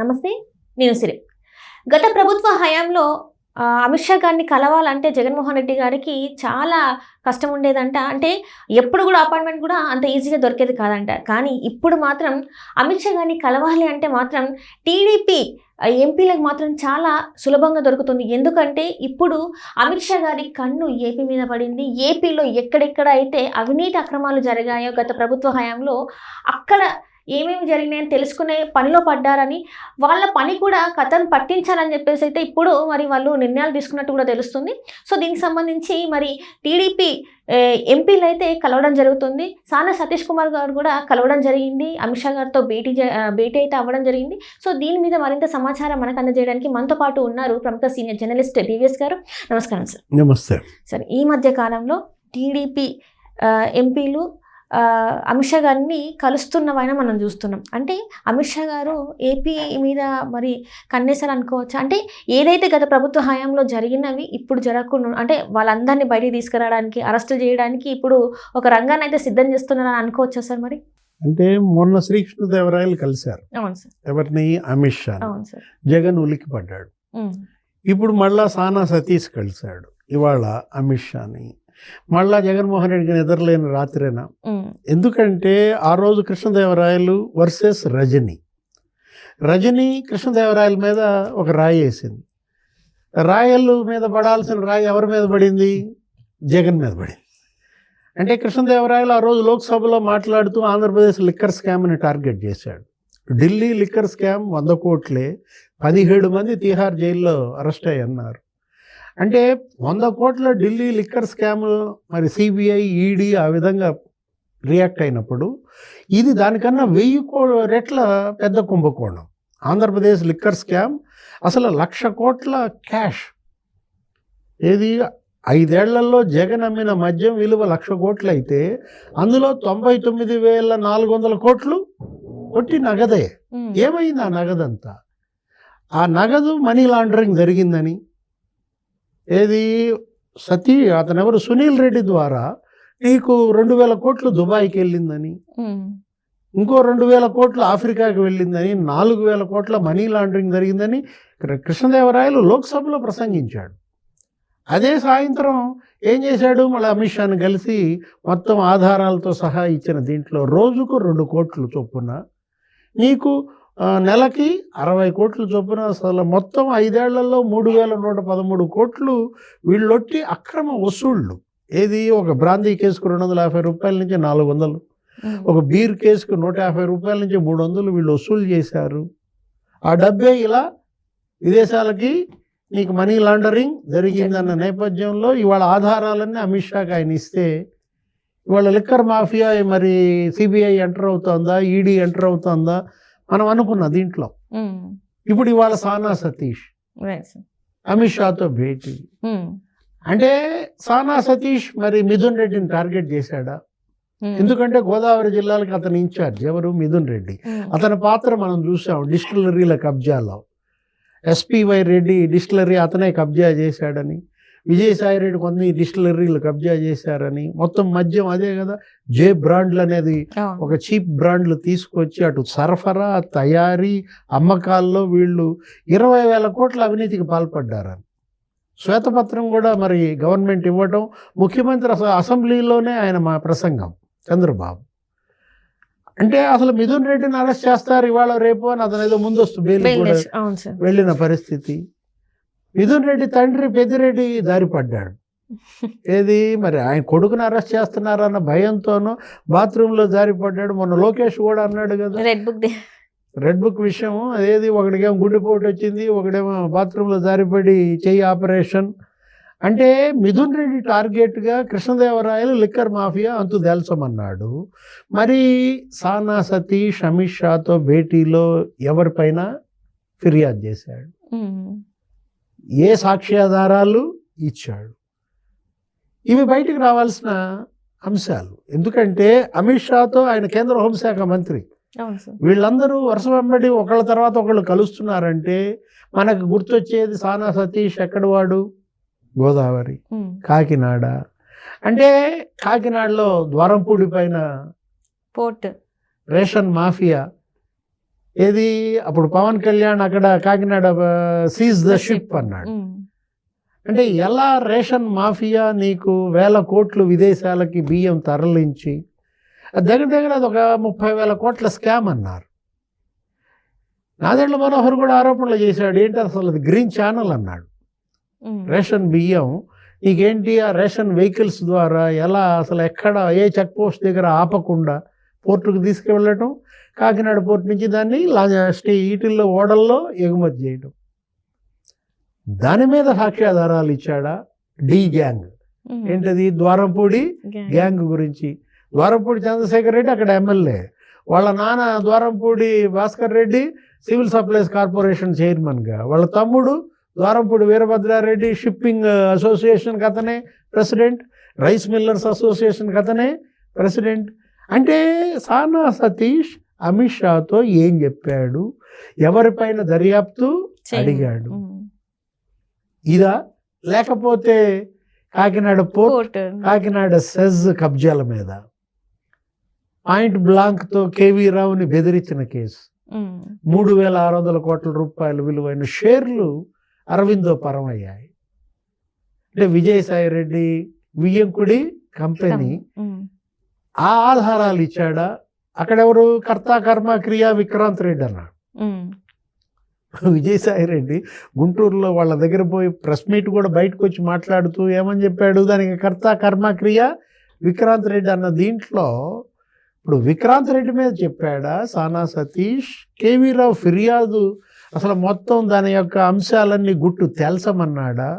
నమస్తే నేను సిరి. గత ప్రభుత్వ హయాంలో అమిత్ షా గారిని కలవాలంటే జగన్మోహన్ రెడ్డి గారికి చాలా కష్టం ఉండేదంట. అంటే ఎప్పుడు కూడా అపాయింట్మెంట్ కూడా అంత ఈజీగా దొరికేది కాదంట. కానీ ఇప్పుడు మాత్రం అమిత్ షా గారిని కలవాలి అంటే మాత్రం టీడీపీ ఎంపీలకు మాత్రం చాలా సులభంగా దొరుకుతుంది. ఎందుకంటే ఇప్పుడు అమిత్ షా గారి కన్ను ఏపీ మీద పడింది. ఏపీలో ఎక్కడెక్కడ అయితే అవినీతి అక్రమాలు జరిగాయో గత ప్రభుత్వ హయాంలో అక్కడ ఏమేమి జరిగినాయని తెలుసుకునే పనిలో పడ్డారని వాళ్ళ పని కూడా కథను పట్టించాలని చెప్పేసి అయితే ఇప్పుడు మరి వాళ్ళు నిర్ణయాలు తీసుకున్నట్టు కూడా తెలుస్తుంది. సో దీనికి సంబంధించి మరి టీడీపీ ఎంపీలు అయితే కలవడం జరుగుతుంది. సానా సతీష్ కుమార్ గారు కూడా కలవడం జరిగింది. అమిత్ షా గారితో భేటీ భేటీ అయితే అవ్వడం జరిగింది. సో దీని మీద మరింత సమాచారం మనకు అందజేయడానికి మనతో పాటు ఉన్నారు ప్రముఖ సీనియర్ జర్నలిస్ట్ టీవీఎస్ గారు. నమస్కారం సార్. నమస్తే. సరే ఈ మధ్య కాలంలో టీడీపీ ఎంపీలు అమిత్ షా గారిని కలుస్తున్నవైనా మనం చూస్తున్నాం. అంటే అమిత్ షా గారు ఏపీ మీద మరి కన్నేసారు అనుకోవచ్చు? అంటే ఏదైతే గత ప్రభుత్వ హయాంలో జరిగినవి ఇప్పుడు జరగకుండా అంటే వాళ్ళందరినీ బయటికి తీసుకురావడానికి అరెస్ట్ చేయడానికి ఇప్పుడు ఒక రంగాన్ని అయితే సిద్ధం చేస్తున్నారని అనుకోవచ్చా సార్ మరి? అంటే మొన్న శ్రీకృష్ణదేవరాయలు కలిశారు. ఎవరిని? అమిత్ షా అవును సార్. జగన్ ఉలికి పడ్డాడు. ఇప్పుడు మళ్ళా సానా సతీష్ కలిశాడు. ఇవాళ అమిత్ షాని. మళ్ళా జగన్మోహన్ రెడ్డికి నిద్రలేని రాత్రేనా? ఎందుకంటే ఆ రోజు కృష్ణదేవరాయలు వర్సెస్ రజని. రజని కృష్ణదేవరాయల మీద ఒక రాయి వేసింది. రాయలు మీద పడాల్సిన రాయి ఎవరి మీద పడింది? జగన్ మీద పడింది. అంటే కృష్ణదేవరాయలు ఆ రోజు లోక్సభలో మాట్లాడుతూ ఆంధ్రప్రదేశ్ లిక్కర్ స్కామ్ని టార్గెట్ చేశాడు. ఢిల్లీ లిక్కర్ స్కామ్ వంద కోట్లే పదిహేడు మంది తీహార్ జైల్లో అరెస్ట్ అయ్యి అన్నారు అంటే వంద కోట్ల ఢిల్లీ లిక్కర్ స్కామ్ మరి సిబిఐ ఈడీ ఆ విధంగా రియాక్ట్ అయినప్పుడు ఇది దానికన్నా వెయ్యి కో రెట్ల పెద్ద కుంభకోణం. ఆంధ్రప్రదేశ్ లిక్కర్ స్కామ్ అసలు లక్ష కోట్ల క్యాష్. ఏది? ఐదేళ్ళలో జగన్ అమ్మిన మద్యం విలువ లక్ష కోట్లు అయితే అందులో తొంభై తొమ్మిది వేల నాలుగు వందల కోట్లు కొట్టి నగదే. ఏమైంది ఆ నగదంతా? ఆ నగదు మనీ లాండరింగ్ జరిగిందని ఏది? సతీ అతను ఎవరు సునీల్ రెడ్డి ద్వారా నీకు రెండు వేల కోట్లు దుబాయ్కి వెళ్ళిందని ఇంకో రెండు వేల కోట్లు ఆఫ్రికాకి వెళ్ళిందని నాలుగు వేల కోట్ల మనీ లాండరింగ్ జరిగిందని కృష్ణదేవరాయలు లోక్సభలో ప్రసంగించాడు. అదే సాయంత్రం ఏం చేశాడు? మళ్ళీ అమిత్ షాని కలిసి మొత్తం ఆధారాలతో సహా ఇచ్చిన దీంట్లో రోజుకు రెండు కోట్లు చొప్పున నీకు నెలకి అరవై కోట్లు చొప్పున అసలు మొత్తం ఐదేళ్ళలో మూడు వేల నూట పదమూడు కోట్లు వీళ్ళొట్టి అక్రమ వసూళ్ళు ఏది? ఒక బ్రాందీ కేసుకు రెండు వందల యాభై రూపాయల నుంచి నాలుగు వందలు. ఒక బీర్ కేసుకు నూట యాభై రూపాయల నుంచి మూడు వందలు వీళ్ళు వసూలు చేశారు. ఆ డబ్బే ఇలా విదేశాలకి నీకు మనీ లాండరింగ్ జరిగిందన్న నేపథ్యంలో ఇవాళ ఆధారాలన్నీ అమిత్ షాకి ఆయన ఇస్తే ఇవాళ లిక్కర్ మాఫియా మరి సిబిఐ ఎంటర్ అవుతుందా? ఈడీ ఎంటర్ అవుతుందా? మనం అనుకున్న దీంట్లో. ఇప్పుడు ఇవాళ సానా సతీష్. అమిత్ షాతో భేటీ. అంటే సానా సతీష్ మరి మిథున్ రెడ్డిని టార్గెట్ చేశాడా? ఎందుకంటే గోదావరి జిల్లాలకు అతను ఇన్ఛార్జ్ ఎవరు? మిథున్ రెడ్డి. అతని పాత్ర మనం చూసాం డిస్టిలరీల కబ్జాలో. ఎస్పివై రెడ్డి డిస్టిలరీ అతనే కబ్జా చేశాడని. విజయసాయి రెడ్డి కొన్ని డిస్టిలరీలు కబ్జా చేశారని. మొత్తం మద్యం అదే కదా జే బ్రాండ్లు అనేది. ఒక చీప్ బ్రాండ్లు తీసుకొచ్చి అటు సరఫరా తయారీ అమ్మకాల్లో వీళ్ళు ఇరవై వేల కోట్ల అవినీతికి పాల్పడ్డారని. శ్వేతపత్రం కూడా మరి గవర్నమెంట్ ఇవ్వటం ముఖ్యమంత్రి అసెంబ్లీలోనే ఆయన మా ప్రసంగం చంద్రబాబు. అంటే అసలు మిథున్ రెడ్డిని అరెస్ట్ చేస్తారు ఇవాళ రేపు అని అతను ఏదో ముందస్తు బెయిల్ వెళ్ళిన పరిస్థితి. మిథున్ రెడ్డి తండ్రి పెద్దిరెడ్డి దారిపడ్డాడు. ఏది? మరి ఆయన కొడుకుని అరెస్ట్ చేస్తున్నారన్న భయంతోనో బాత్రూంలో జారిపడ్డాడు మొన్న లోకేష్ కూడా అన్నాడు కదా. రెడ్ బుక్ రెడ్ బుక్ విషయం అదేది ఒకడికేమో గుండెపోటు వచ్చింది ఒకడేమో బాత్రూంలో జారిపడి చెయ్యి ఆపరేషన్. అంటే మిథున్ రెడ్డి టార్గెట్గా కృష్ణదేవరాయలు లిక్కర్ మాఫియా అంతు దేల్చమన్నాడు. మరి సానా సతీష్ అమిత్ షాతో భేటీలో ఎవరిపైన ఫిర్యాదు చేశాడు. ఏ సాక్ష్యాధారాలు ఇచ్చాడు? ఇవి బయటికి రావాల్సిన అంశాలు. ఎందుకంటే అమిత్ షాతో ఆయన కేంద్ర హోంశాఖ మంత్రి. వీళ్ళందరూ వరుస వెంబడి ఒకళ్ళ తర్వాత ఒకళ్ళు కలుస్తున్నారంటే మనకు గుర్తొచ్చేది సానా సతీష్ ఎక్కడవాడు? గోదావరి. కాకినాడ. అంటే కాకినాడలో ద్వారంపూడి పైన పోర్ట్. రేషన్ మాఫియా ఏది? అప్పుడు పవన్ కళ్యాణ్ అక్కడ కాకినాడ సీజ్ ద షిప్ అన్నాడు. అంటే ఎలా రేషన్ మాఫియా నీకు వేల కోట్లు విదేశాలకి బియ్యం తరలించి దగ్గర దగ్గర అది ఒక ముప్పై వేల కోట్ల స్కామ్ అన్నారు. నాదెండ్ల మనోహర్ కూడా ఆరోపణలు చేశాడు ఏంటి అసలు అది గ్రీన్ ఛానల్ అన్నాడు. రేషన్ బియ్యం నీకేంటి ఆ రేషన్ వెహికల్స్ ద్వారా ఎలా అసలు ఎక్కడ ఏ చెక్ పోస్ట్ దగ్గర ఆపకుండా పోర్టుకు తీసుకువెళ్ళటం కాకినాడ పోర్ట్ నుంచి దాన్ని లా- స్టే ఈటిల్లో ఓడల్లో ఎగుమతి చేయడం దాని మీద సాక్ష్యాధారాలు ఇచ్చాడా? D gang. ఏంటది? ద్వారంపూడి గ్యాంగ్. గురించి. ద్వారంపూడి చంద్రశేఖర్ రెడ్డి అక్కడ ఎమ్మెల్యే. వాళ్ళ నాన్న Dwarampudi Bhaskar Reddy civil supplies corporation చైర్మన్గా. వాళ్ళ తమ్ముడు ద్వారంపూడి వీరభద్రారెడ్డి షిప్పింగ్ అసోసియేషన్కి అతనే ప్రెసిడెంట్. రైస్ మిల్లర్స్ అసోసియేషన్కి అతనే ప్రెసిడెంట్. అంటే సానా సతీష్ అమిత్ షాతో ఏం చెప్పాడు? ఎవరిపైన దర్యాప్తు. అడిగాడు. ఇదా? లేకపోతే కాకినాడ పోర్ట్. కాకినాడ సెజ్ కబ్జాల మీద. పాయింట్ బ్లాంక్తో కేవీ రావుని బెదిరించిన కేసు. మూడు వేల ఆరు వందల కోట్ల రూపాయల విలువైన షేర్లు అరవిందో పరమయ్యాయి. అంటే విజయసాయి రెడ్డి వియ్యంకుడి కంపెనీ ఆ ఆధారాలు ఇచ్చాడా? అక్కడెవరు? కర్త కర్మ క్రియా విక్రాంత్ రెడ్డి అన్నాడు. విజయసాయి రెడ్డి గుంటూరులో వాళ్ళ దగ్గర పోయి ప్రెస్ మీట్ కూడా బయటకు వచ్చి మాట్లాడుతూ ఏమని చెప్పాడు? దానికి కర్త కర్మ క్రియ విక్రాంత్ రెడ్డి అన్న దీంట్లో ఇప్పుడు విక్రాంత్ రెడ్డి మీద చెప్పాడా? సానా సతీష్ కేవీ రావు ఫిర్యాదు అసలు మొత్తం దాని యొక్క అంశాలన్నీ గుట్టు తెల్సమన్నాడా?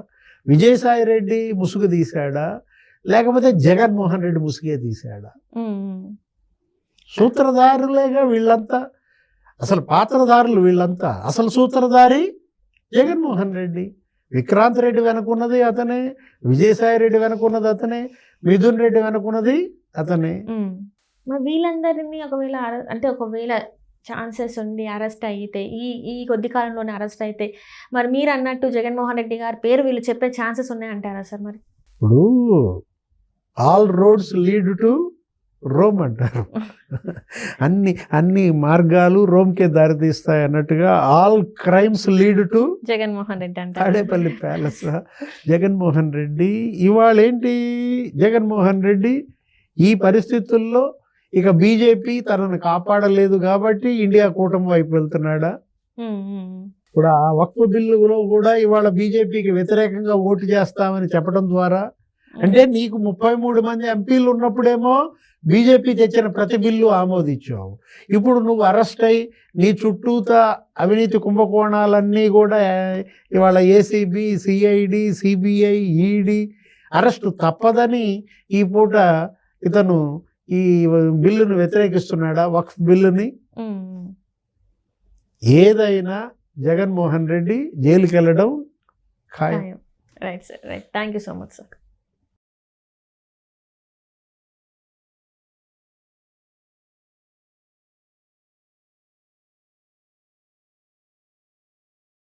విజయసాయి రెడ్డి ముసుగు తీశాడా? లేకపోతే జగన్మోహన్ రెడ్డి ముసుగే తీశాడా ఉమ్. సూత్రధారులేగా వీళ్ళంతా అసలు పాత్రధారులు వీళ్ళంతా అసలు సూత్రధారి జగన్మోహన్ రెడ్డి విక్రాంత్ రెడ్డి వెనకున్నది అతనే విజయసాయి రెడ్డి వెనకున్నది అతనే మిథున్ రెడ్డి వెనకున్నది అతనే. మరి వీళ్ళందరినీ ఒకవేళ అంటే ఒకవేళ ఛాన్సెస్ ఉండి అరెస్ట్ అయితే ఈ ఈ కొద్ది కాలంలోనే అరెస్ట్ అయితే మరి మీరు అన్నట్టు జగన్మోహన్ రెడ్డి గారి పేరు వీళ్ళు చెప్పే ఛాన్సెస్ ఉన్నాయంటారా సార్ మరి ఇప్పుడు all roads lead to Rome అంటారు. అన్ని అన్ని మార్గాలు రోమ్కే దారితీస్తాయి అన్నట్టుగా all crimes lead to Jaganmohan Reddy అంటారు. తాడేపల్లి ప్యాలెస్. జగన్మోహన్ రెడ్డి ఇవాళ ఏంటి జగన్మోహన్ రెడ్డి? ఈ పరిస్థితుల్లో ఇక బీజేపీ తనను కాపాడలేదు కాబట్టి ఇండియా కూటమి వైపు వెళ్తున్నాడా? ఇప్పుడు ఆ వక్ఫ్ బిల్లులో కూడా ఇవాళ బీజేపీకి వ్యతిరేకంగా ఓటు చేస్తామని చెప్పడం ద్వారా అంటే నీకు ముప్పై మూడు మంది ఎంపీలు ఉన్నప్పుడేమో బీజేపీ తెచ్చిన ప్రతి బిల్లు ఆమోదించావు. ఇప్పుడు నువ్వు అరెస్ట్ అయి నీ చుట్టూత అవినీతి కుంభకోణాలన్నీ కూడా ఇవాళ ACB CID CBI ED arrest తప్పదని ఈ పూట ఇతను ఈ బిల్లును వ్యతిరేకిస్తున్నాడా వక్ఫ్ బిల్లుని. ఏదైనా జగన్మోహన్ రెడ్డి జైలుకి వెళ్ళడం ఖాయం. Right sir right. Thank you so much sir.